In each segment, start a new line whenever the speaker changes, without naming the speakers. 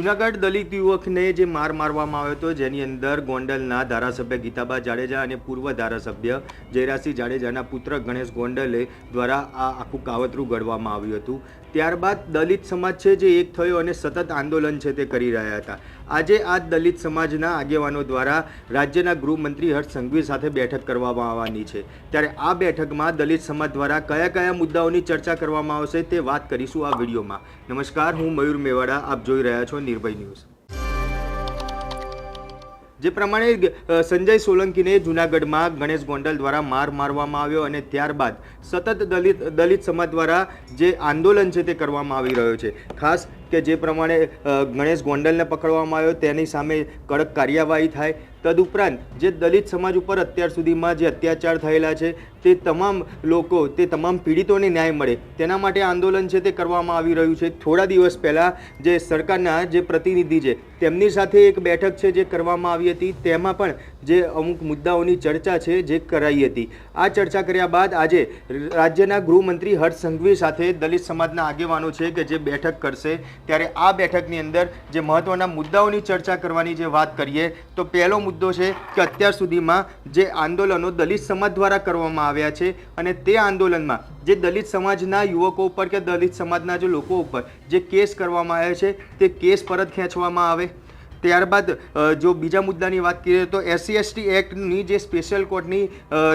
જુનાગઢ દલિત યુવકને જે માર મારવામાં આવ્યો હતો, જેની અંદર ગોંડલના ધારાસભ્ય ગીતાબા જાડેજા અને પૂર્વ ધારાસભ્ય જયરાસિંહ જાડેજાના પુત્ર ગણેશ ગોંડલે દ્વારા આ આખું કાવતરું ઘડવામાં આવ્યું હતું. ત્યારબાદ દલિત સમાજ છે જે એક થયો અને સતત આંદોલન છે તે કરી રહ્યા હતા. આજે આ દલિત સમાજના આગેવાનો દ્વારા રાજ્યના ગૃહમંત્રી હર્ષ સંઘવી સાથે બેઠક કરવામાં આવવાની છે. ત્યારે આ બેઠકમાં દલિત સમાજ દ્વારા કયા કયા મુદ્દાઓની ચર્ચા કરવામાં આવશે તે વાત કરીશું આ વિડીયોમાં. નમસ્કાર, હું મયુર મેવાડા, આપ જોઈ રહ્યા છો નિર્ભય ન્યૂઝ. જે પ્રમાણે સંજય સોલંકીને જૂનાગઢમાં ગણેશ ગોંડલ દ્વારા માર મારવામાં આવ્યો અને ત્યારબાદ સતત દલિત દલિત સમાજ દ્વારા જે આંદોલન છે તે કરવામાં આવી રહ્યો છે. ખાસ કે જે પ્રમાણે ગણેશ ગોંડલને પકડવામાં આવ્યો તેની સામે કડક કાર્યવાહી થાય. તદુપરાંત જે દલિત સમાજ ઉપર અત્યાર સુધીમાં જે અત્યાચાર થયેલા છે, તે તમામ લોકો, તે તમામ પીડિતોને ન્યાય મળે. તેના માટે આંદોલન છે તે કરવામાં આવી રહ્યું છે. થોડા દિવસ પહેલાં જે સરકારના જે પ્રતિનિધિ છે, તેમની સાથે એક બેઠક છે જે કરવામાં આવી હતી. તેમાં પણ જે અમુક મુદ્દાઓની ચર્ચા છે જે કરાઈ હતી. આ ચર્ચા કર્યા બાદ આજે રાજ્યના ગૃહમંત્રી હર્ષ સંઘવી સાથે દલિત સમાજના આગેવાનો છે કે જે બેઠક કરશે. ત્યારે આ બેઠકની અંદર જે મહત્ત્વના મુદ્દાઓની ચર્ચા કરવાની જે વાત કરીએ, તો પહેલો છે કે અત્યાર સુધીમાં જે આંદોલનો દલિત સમાજ દ્વારા કરવામાં આવ્યા છે અને તે આંદોલનમાં જે દલિત સમાજના યુવકો ઉપર કે દલિત સમાજના જે લોકો ઉપર જે કેસ કરવામાં આવ્યા છે, તે કેસ પરત ખેંચવામાં આવે. ત્યારબાદ જો બીજા મુદ્દાની વાત કરીએ તો એસસી એસટી એક્ટની જે સ્પેશિયલ કોર્ટની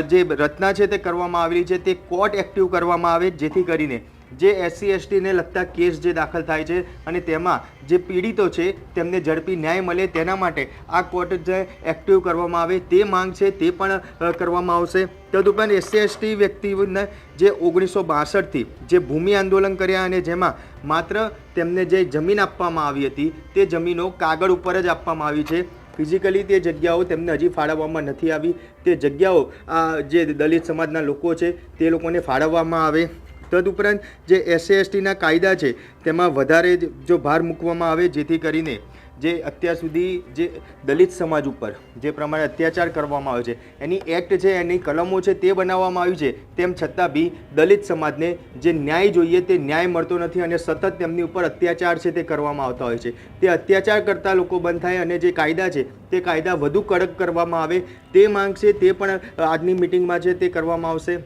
જે રચના છે તે કરવામાં આવેલી છે, તે કોર્ટ એક્ટિવ કરવામાં આવે, જેથી કરીને જે એસસી એસટીને લગતા કેસ જે દાખલ થાય છે અને તેમાં જે પીડિતો છે તેમને ઝડપી ન્યાય મળે તેના માટે આ કોર્ટ જે એક્ટિવ કરવામાં આવે તે માંગ છે તે પણ કરવામાં આવશે. તદુપરાંત એસસી એસટી વ્યક્તિઓને જે ઓગણીસો બાસઠથી જે ભૂમિ આંદોલન કર્યા અને જેમાં માત્ર તેમને જે જમીન આપવામાં આવી હતી તે જમીનો કાગળ ઉપર જ આપવામાં આવી છે. ફિઝિકલી તે જગ્યાઓ તેમને હજી ફાળવવામાં નથી આવી. તે જગ્યાઓ, આ, જે દલિત સમાજના લોકો છે તે લોકોને ફાળવવામાં આવે. તદુપરાંત જે એસસી એસટીના કાયદા છે, તેમાં વધારે જો ભાર મૂકવામાં આવે જેથી કરીને જે અત્યાર સુધી જે દલિત સમાજ ઉપર જે પ્રમાણે અત્યાચાર કરવામાં આવે છે, એની એક્ટ છે, એની કલમો છે, તે બનાવવામાં આવી છે, તેમ છતાં બી દલિત સમાજને જે ન્યાય જોઈએ તે ન્યાય મળતો નથી અને સતત તેમની ઉપર અત્યાચાર છે તે કરવામાં આવતા હોય છે. તે અત્યાચાર કરતા લોકો બંધ થાય અને જે કાયદા છે, તે કાયદા વધુ કડક કરવામાં આવે, તે માંગ છે તે પણ આજની મિટિંગમાં છે, તે કરવામાં આવશે.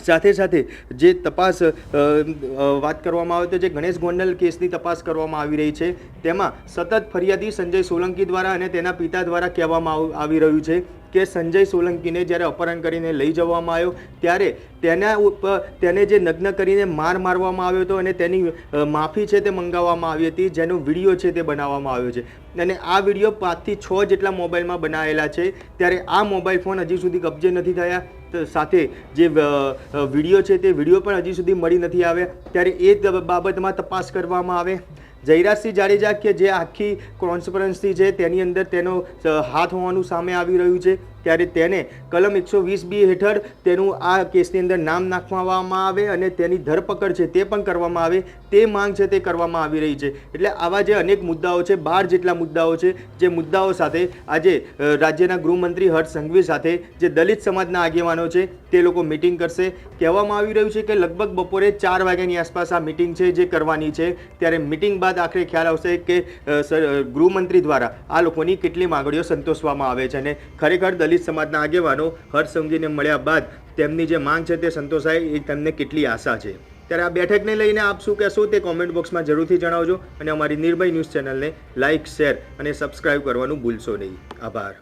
સાથે સાથે જે તપાસ વાત કરવામાં આવે તો જે ગણેશ ગોંડલ કેસની તપાસ કરવામાં આવી રહી છે, તેમાં સતત ફરિયાદી સંજય સોલંકી દ્વારા અને તેના પિતા દ્વારા કહેવામાં આવી રહ્યું છે. કે સંજય સોલંકીને જ્યારે અપહરણ કરીને લઈ જવામાં આવ્યો, ત્યારે તેના ઉપર તેને જે નગ્ન કરીને માર મારવામાં આવ્યો હતો અને તેની માફી છે તે મંગાવવામાં આવી હતી, જેનો વીડિયો છે તે બનાવવામાં આવ્યો છે. અને આ વીડિયો પાંચથી છ જેટલા મોબાઈલમાં બનાવેલા છે. ત્યારે આ મોબાઈલ ફોન હજી સુધી કબજે નથી થયા. સાથે જે વીડિયો છે તે વીડિયો પણ હજી સુધી મળી નથી આવ્યા. ત્યારે એ બાબતમાં તપાસ કરવામાં આવે. જયરાજસિંહ જાડેજા કે જે આખી કોન્ફરન્સથી છે તેની અંદર તેનો હાથ હોવાનું સામે આવી રહ્યું છે? ત્યારે તેને કલમ એકસો વીસ બી હેઠળ તેનું આ કેસની અંદર નામ નાખવામાં આવે અને તેની ધરપકડ છે તે પણ કરવામાં આવે, તે માંગ છે તે કરવામાં આવી રહી છે. એટલે આવા જે અનેક મુદ્દાઓ છે, બાર જેટલા મુદ્દાઓ છે, જે મુદ્દાઓ સાથે આજે રાજ્યના ગૃહમંત્રી હર્ષ સંઘવી સાથે જે દલિત સમાજના આગેવાનો છે, તે લોકો મિટિંગ કરશે. કહેવામાં આવી રહ્યું છે કે લગભગ બપોરે ચાર વાગ્યાની આસપાસ આ મિટિંગ છે, જે કરવાની છે. ત્યારે મિટિંગ બાદ આખરે ખ્યાલ આવશે કે ગૃહમંત્રી દ્વારા આ લોકોની કેટલી માંગણીઓ સંતોષવામાં આવે છે અને ખરેખર દલિત સમાજના આગેવાનો હર્ષ સંઘવીને મળ્યા બાદ તેમની જે માંગ છે તે સંતોષાય એ તેમને કેટલી આશા છે. ત્યારે આ બેઠકને લઈને આપ શું કહેશો તે કોમેન્ટ બોક્સમાં જરૂરથી જણાવજો અને અમારી નિર્ભય ન્યૂઝ ચેનલને લાઇક શેર અને સબસ્ક્રાઇબ કરવાનું ભૂલશો નહીં. આભાર.